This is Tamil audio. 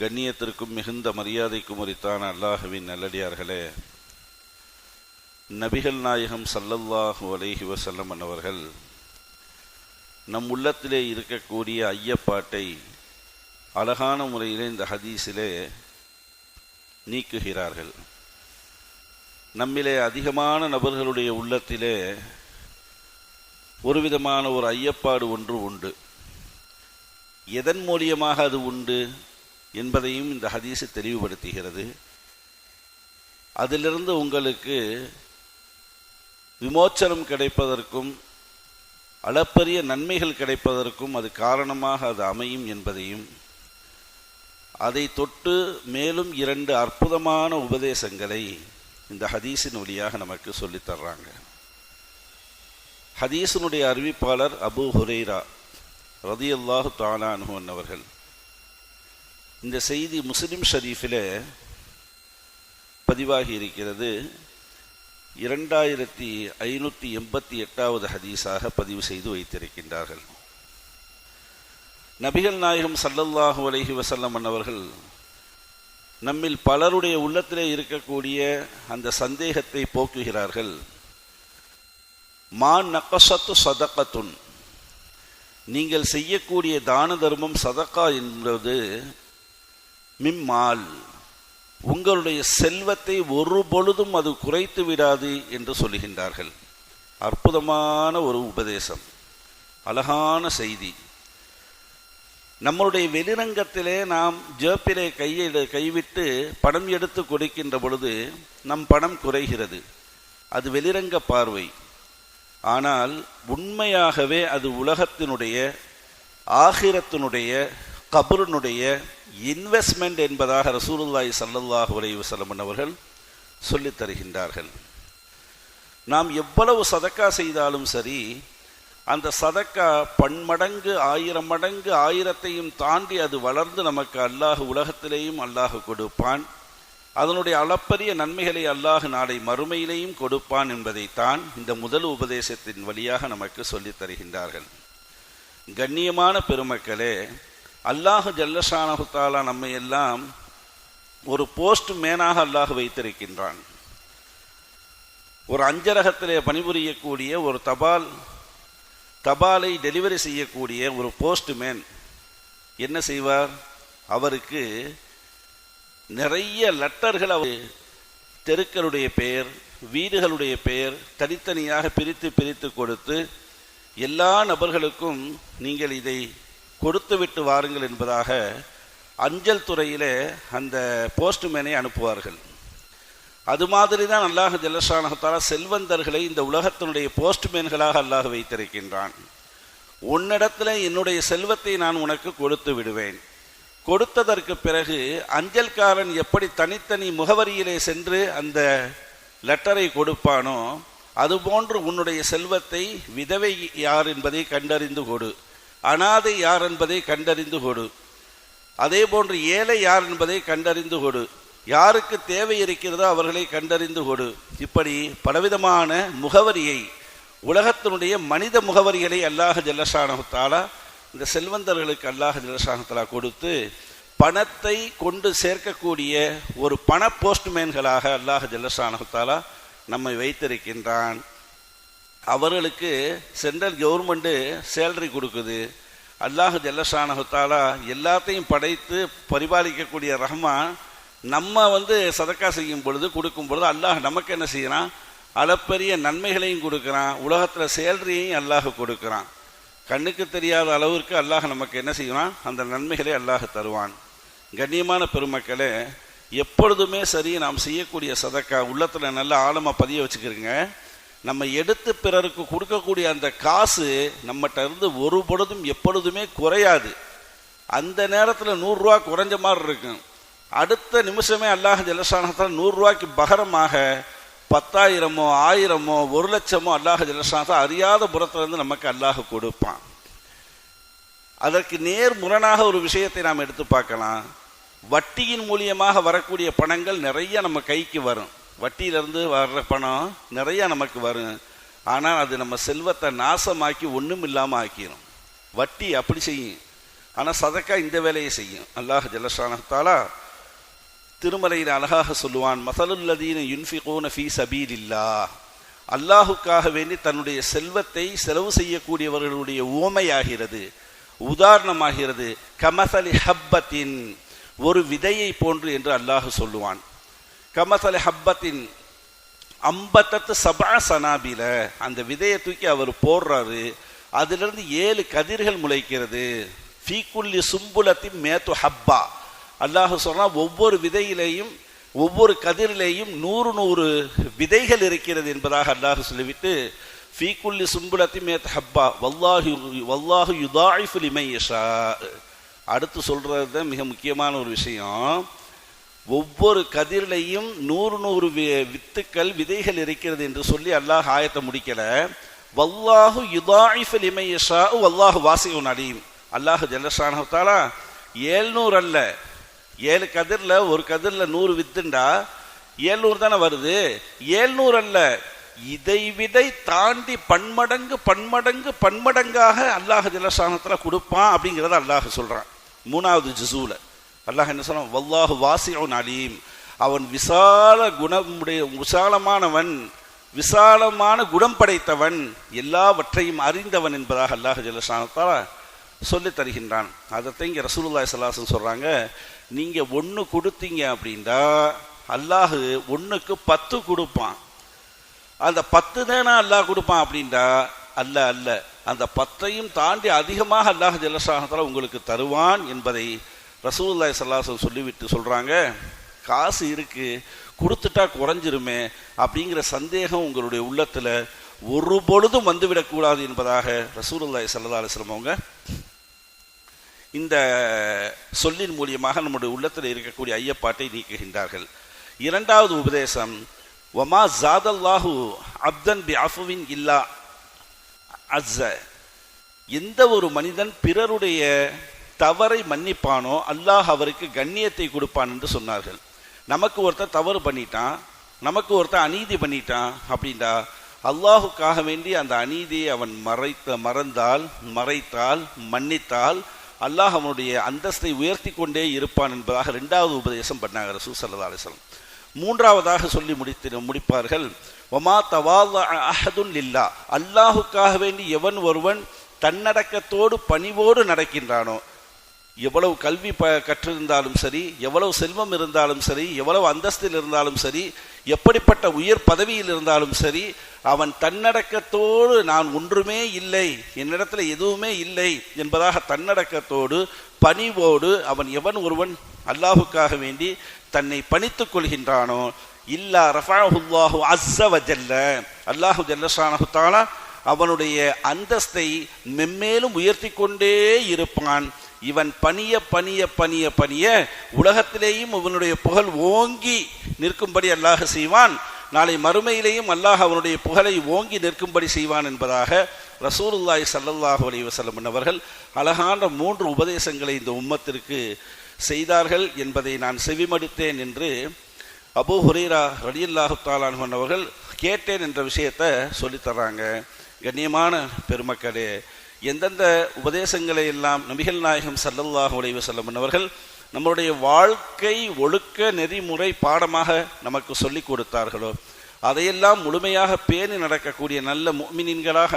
கண்ணியத்திற்கும் மிகுந்த மரியாதைக்கும் உரித்தான அல்லாஹுவின் நல்லடியார்களே நபிகள் நாயகம் சல்லல்லாஹு அலைஹி வசல்லம் அவர்கள் நம் உள்ளத்திலே இருக்கக்கூடிய ஐயப்பாட்டை அழகான முறையிலே இந்த ஹதீஸிலே நீக்குகிறார்கள். நம்மிலே அதிகமான நபர்களுடைய உள்ளத்திலே ஒரு விதமான ஒரு ஐயப்பாடு ஒன்று உண்டு. எதன் மூலியமாக அது உண்டு? என்பதையும் இந்த ஹதீஸு தெளிவுபடுத்துகிறது. அதிலிருந்து உங்களுக்கு விமோச்சனம் கிடைப்பதற்கும் அளப்பரிய நன்மைகள் கிடைப்பதற்கும் அது காரணமாக அது அமையும் என்பதையும் அதை தொட்டு மேலும் இரண்டு அற்புதமான உபதேசங்களை இந்த ஹதீஸின் வழியாக நமக்கு சொல்லித்தர்றாங்க ஹதீஸினுடைய அறிவிப்பாளர் அபு ஹுரைரா ரதியல்லாஹு தாலானுவன் அவர்கள் இந்த செய்தி முஸ்லிம் ஷரீஃபில் பதிவாகி இருக்கிறது. இரண்டாயிரத்தி ஐநூற்றி எண்பத்தி எட்டாவது ஹதீஸாக பதிவு செய்து வைத்திருக்கின்றார்கள். நபிகள் நாயகம் சல்லல்லாஹு அலஹி வசல்லம் அவர்கள் நம்மில் பலருடைய உள்ளத்திலே இருக்கக்கூடிய அந்த சந்தேகத்தை போக்குகிறார்கள். மா நக்கசத்து சதக்கத்துன் நீங்கள் செய்யக்கூடிய தான தர்மம் சதக்கா என்பது மிம்மால் உங்களுடைய செல்வத்தை ஒரு பொழுதும் அது குறைத்து விடாது என்று சொல்லுகின்றார்கள். அற்புதமான ஒரு உபதேசம் அழகான செய்தி. நம்மளுடைய வெளிரங்கத்திலே நாம் ஜேப்பிலே கையை கைவிட்டு பணம் எடுத்து கொடுக்கின்ற பொழுது நம் பணம் குறைகிறது. அது வெளிரங்க பார்வை. ஆனால் உண்மையாகவே அது உலகத்தினுடைய ஆகிரத்தினுடைய கபருனுடைய இன்வெஸ்ட்மெண்ட் என்பதாக ரசூலுல்லாய் சல்லல்லாஹ் அலைஹி வஸல்லம் அவர்கள் சொல்லித் தருகின்றார்கள். நாம் எவ்வளவு சதக்கா செய்தாலும் சரி அந்த சதக்கா பன்மடங்கு ஆயிரம் மடங்கு ஆயிரத்தையும் தாண்டி அது வளர்ந்து நமக்கு அல்லாஹ் உலகத்திலேயும் அல்லாஹ் கொடுப்பான். அதனுடைய அளப்பரிய நன்மைகளை அல்லாஹ் நாளை மறுமையிலேயும் கொடுப்பான் என்பதைத்தான் இந்த முதல் உபதேசத்தின் வழியாக நமக்கு சொல்லித் தருகின்றார்கள். கண்ணியமான பெருமக்களே அல்லாஹ் ஜல்லஷானகுத்தாலா நம்மை எல்லாம் ஒரு போஸ்ட் மேனாக அல்லாஹ் வைத்திருக்கின்றான். ஒரு அஞ்சரகத்திலே பணிபுரியக்கூடிய ஒரு தபால் தபாலை டெலிவரி செய்யக்கூடிய ஒரு போஸ்ட்மேன் என்ன செய்வார்? அவருக்கு நிறைய லெட்டர்கள் அவர் தெருக்களுடைய பெயர் வீடுகளுடைய பெயர் தனித்தனியாக பிரித்து பிரித்து கொடுத்து எல்லா நபர்களுக்கும் நீங்கள் இதை கொடுத்து விட்டு வாருங்கள் என்பதாக அஞ்சல் துறையிலே அந்த போஸ்ட்மேனை அனுப்புவார்கள். அது மாதிரி தான் அல்லாஹ் ஜல்லஷானகத்தாலா செல்வந்தர்களை இந்த உலகத்தினுடைய போஸ்ட்மேன்களாக அல்லாஹ் வைத்திருக்கின்றான். உன்னிடத்தில் என்னுடைய செல்வத்தை நான் உனக்கு கொடுத்து விடுவேன். கொடுத்ததற்கு பிறகு அஞ்சல்காரன் எப்படி தனித்தனி முகவரியிலே சென்று அந்த லெட்டரை கொடுப்பானோ அதுபோன்று உன்னுடைய செல்வத்தை விதவை யார் என்பதை கண்டறிந்து கொடு. அனாதை யார் என்பதை கண்டறிந்து கொடு. அதே போன்று ஏழை யார் என்பதை கண்டறிந்து கொடு. யாருக்கு தேவை இருக்கிறதோ அவர்களை கண்டறிந்து கொடு. இப்படி பலவிதமான முகவரியை உலகத்தினுடைய மனித முகவரிகளை அல்லாஹ் ஜல்லஷானகுத்தாலா இந்த செல்வந்தர்களுக்கு அல்லாஹ் ஜல்லஷானத்தலா கொடுத்து பணத்தை கொண்டு சேர்க்கக்கூடிய ஒரு பண போஸ்ட்மேன்களாக அல்லாஹ் ஜல்லஷானகுத்தாலா நம்மை வைத்திருக்கின்றான். அவர்களுக்கு சென்ட்ரல் கவர்மெண்ட்டு சேலரி கொடுக்குது. அல்லாஹ் ஜல்லஷானகுத்தாலா எல்லாத்தையும் படைத்து பரிபாலிக்கக்கூடிய ரஹ்மான் நம்ம வந்து சதக்கா செய்யும் பொழுது கொடுக்கும் பொழுது அல்லாஹ் நமக்கு என்ன செய்கிறான் அளப்பெரிய நன்மைகளையும் கொடுக்குறான். உலகத்தில் சேலரியையும் அல்லாஹ் கொடுக்குறான். கண்ணுக்கு தெரியாத அளவிற்கு அல்லாஹ் நமக்கு என்ன செய்வான்? அந்த நன்மைகளை அல்லாஹ் தருவான். கண்ணியமான பெருமக்களே எப்பொழுதுமே சரி நாம் செய்யக்கூடிய சதக்கா உள்ளத்தில் நல்ல ஆழமாக பதிய வச்சுக்கிறோங்க நம்ம எடுத்து பிறருக்கு கொடுக்கக்கூடிய அந்த காசு நம்மகிட்ட இருந்து ஒரு பொழுதும் எப்பொழுதுமே குறையாது. அந்த நேரத்தில் நூறுரூவா குறைஞ்ச மாதிரி இருக்கும். அடுத்த நிமிஷமே அல்லாஹ் ஜலசானத்தால் நூறுரூவாய்க்கு பகரமாக பத்தாயிரமோ ஆயிரமோ ஒரு லட்சமோ அல்லாஹ் ஜலசானத்தை அறியாத புறத்திலிருந்து நமக்கு அல்லாஹ் கொடுப்பான். அதற்கு நேர் முரணாக ஒரு விஷயத்தை நாம் எடுத்து பார்க்கலாம். வட்டியின் மூலியமாக வரக்கூடிய பணங்கள் நிறைய நம்ம கைக்கு வரும். வட்டியிலிருந்து வர்ற பணம் நிறையா நமக்கு வரும். ஆனால் அது நம்ம செல்வத்தை நாசமாக்கி ஒன்றும் இல்லாமல் ஆக்கிடும் வட்டி அப்படி செய்யும். ஆனால் சதக்கா இந்த வேலையை செய்யும். அல்லாஹ் ஜல்லஷானத்தாலா திருமலையில் அழகாக சொல்லுவான் மசலுல்லதீன யுன்ஃபிகோன ஃபீ சபீலில்லா அல்லாஹுக்காக வேண்டி தன்னுடைய செல்வத்தை செலவு செய்யக்கூடியவர்களுடைய ஓமையாகிறது உதாரணமாகிறது. கமசலி ஹப்பத்தின் ஒரு விதையை போன்று என்று அல்லாஹ் சொல்லுவான். கமசல ஹப்பத்தின் ஐம்பத்தத்து சபா சனாபில அந்த விதையை தூக்கி அவர் போடுறாரு. அதிலிருந்து ஏழு கதிர்கள் முளைக்கிறது. ஃபீக்குல்லி சும்புலத்தி மேத்து ஹப்பா. அல்லாஹ் சொன்னால் ஒவ்வொரு விதையிலேயும் ஒவ்வொரு கதிரிலேயும் நூறு நூறு விதைகள் இருக்கிறது என்பதாக அல்லாஹ் சொல்லிவிட்டு ஃபீக்குல்லி சும்புலத்தி மேத் ஹப்பா வல்லாஹு வல்லாஹு யுதாயிஃபுலிமை யஷா. அடுத்து சொல்கிறது தான் மிக முக்கியமான ஒரு விஷயம். ஒவ்வொரு கதிரிலையும் நூறு நூறு வி- வித்துக்கள் விதைகள் இருக்கிறது என்று சொல்லி அல்லாஹ் ஆயத்தை முடிக்கல. வல்லாஹு யுதாயிஃபு லிமை வல்லாஹு வாசிவன் அலீம். அல்லாஹ் ஜல்லஷானஹுத்தாலா ஏழ்நூறு அல்ல. ஏழு கதிரில் ஒரு கதிரில் நூறு வித்துண்டா ஏழ்நூறு தானே வருது? ஏழ்நூறு அல்ல. இதை விதை தாண்டி பன்மடங்கு பன்மடங்கு பன்மடங்காக அல்லாஹ் ஜல்லஷானத்துல கொடுப்பான் அப்படிங்கிறத அல்லாஹ் சொல்கிறான் மூணாவது ஜிசூவில் அல்லாஹ் என்ன சொல்ல வல்லாஹு வாசியுன் அலீம். அவன் விசால குணமுடைய விசாலமானவன் விசாலமான குணம் படைத்தவன் எல்லாவற்றையும் அறிந்தவன் என்பதாக அல்லாஹ் ஜலசானத்தால் சொல்லி தருகின்றான். அதைத்தான் இங்கே ரசூலுல்லாய் சல்லாசன் சொல்கிறாங்க நீங்கள் ஒன்று கொடுத்தீங்க அப்படின்னா அல்லாஹு ஒன்றுக்கு பத்து கொடுப்பான். அந்த பத்து தானே அல்லாஹ் கொடுப்பான் அப்படின்டா அல்ல அல்ல. அந்த பத்தையும் தாண்டி அதிகமாக அல்லாஹ் ஜல்லஷானத்தால உங்களுக்கு தருவான் என்பதை ரசூல்லாய் ஸல்லல்லாஹு சொல்லிவிட்டு சொல்றாங்க காசு இருக்கு கொடுத்துட்டா குறைஞ்சிருமே அப்படிங்கிற சந்தேகம் உங்களுடைய உள்ளத்துல ஒரு பொழுதும் வந்துவிடக்கூடாது என்பதாக ரசூலுல்லாஹி ஸல்லல்லாஹு அவங்க இந்த சொல்லின் மூலியமாக நம்முடைய உள்ளத்தில் இருக்கக்கூடிய ஐயப்பாட்டை நீக்குகின்றார்கள். இரண்டாவது உபதேசம் ஒமா ஜாதல்லாஹு அப்தன் பி அஃபுவின் இல்லா அஸ்ஸ. எந்த ஒரு மனிதன் பிறருடைய தவறை மன்னிப்பானோ அல்லாஹ் அவருக்கு கண்ணியத்தை கொடுப்பான் என்று சொன்னார்கள். நமக்கு ஒருத்தன் தவறு பண்ணிட்டான் நமக்கு ஒருத்தன் அநீதி பண்ணிட்டான் அப்படின்டா அல்லாஹுக்காக வேண்டி அந்த அநீதியை அவன் மறைத்த மறந்தால் மறைத்தால் மன்னித்தால் அல்லாஹ் அவனுடைய அந்தஸ்தை உயர்த்தி கொண்டே இருப்பான் என்பதாக ரெண்டாவது உபதேசம் பண்ணாங்க ரசூ சல்லா அலிஸ்லாம் மூன்றாவதாக சொல்லி முடித்து முடிப்பார்கள் ஒமா தவால் அஹதுன் இல்லா அல்லாஹுக்காக வேண்டி எவன் ஒருவன் தன்னடக்கத்தோடு பணிவோடு நடக்கின்றானோ எவ்வளவு கல்வி ப கற்றிருந்தாலும் சரி எவ்வளவு செல்வம் இருந்தாலும் சரி எவ்வளவு அந்தஸ்தில் இருந்தாலும் சரி எப்படிப்பட்ட உயர் பதவியில் இருந்தாலும் சரி அவன் தன்னடக்கத்தோடு நான் ஒன்றுமே இல்லை என்னிடத்துல எதுவுமே இல்லை என்பதாக தன்னடக்கத்தோடு பணிவோடு அவன் எவன் ஒருவன் அல்லாஹுக்காக வேண்டி தன்னை பணித்துக் கொள்கின்றானோ இல்லா ரஃபாஹுல்லாஹு அஸ்ஸ வஜல்ல. அல்லாஹு ஜல்லஷானஹு அவனுடைய அந்தஸ்தை மெம்மேலும் உயர்த்தி கொண்டே இருப்பான். இவன் பணிய பணிய பணிய பணிய உலகத்திலேயும் இவனுடைய புகழ் ஓங்கி நிற்கும்படி அல்லாஹ் செய்வான். நாளை மறுமையிலேயும் அல்லாஹ் அவனுடைய புகழை ஓங்கி நிற்கும்படி செய்வான் என்பதாக ரசூலுல்லாய் சல்லல்லாஹு அலி வசலம் அவர்கள் அழகான மூன்று உபதேசங்களை இந்த உம்மத்திற்கு செய்தார்கள் என்பதை நான் செவிமடுத்தேன் என்று அபூ ஹுரைரா ரலியல்லாஹு தாலான் அவர்கள் கேட்டேன் என்ற விஷயத்தை சொல்லித்தர்றாங்க கண்ணியமான பெருமக்களே எந்தெந்த உபதேசங்களை எல்லாம் நபிகள் நாயகம் சல்லல்லாஹ் அலைஹி வஸல்லம் அவர்கள் நம்மளுடைய வாழ்க்கை ஒழுக்க நெறிமுறை பாடமாக நமக்கு சொல்லிக் கொடுத்தார்களோ அதையெல்லாம் முழுமையாக பேணி நடக்கக்கூடிய நல்ல முஃமினீன்களாக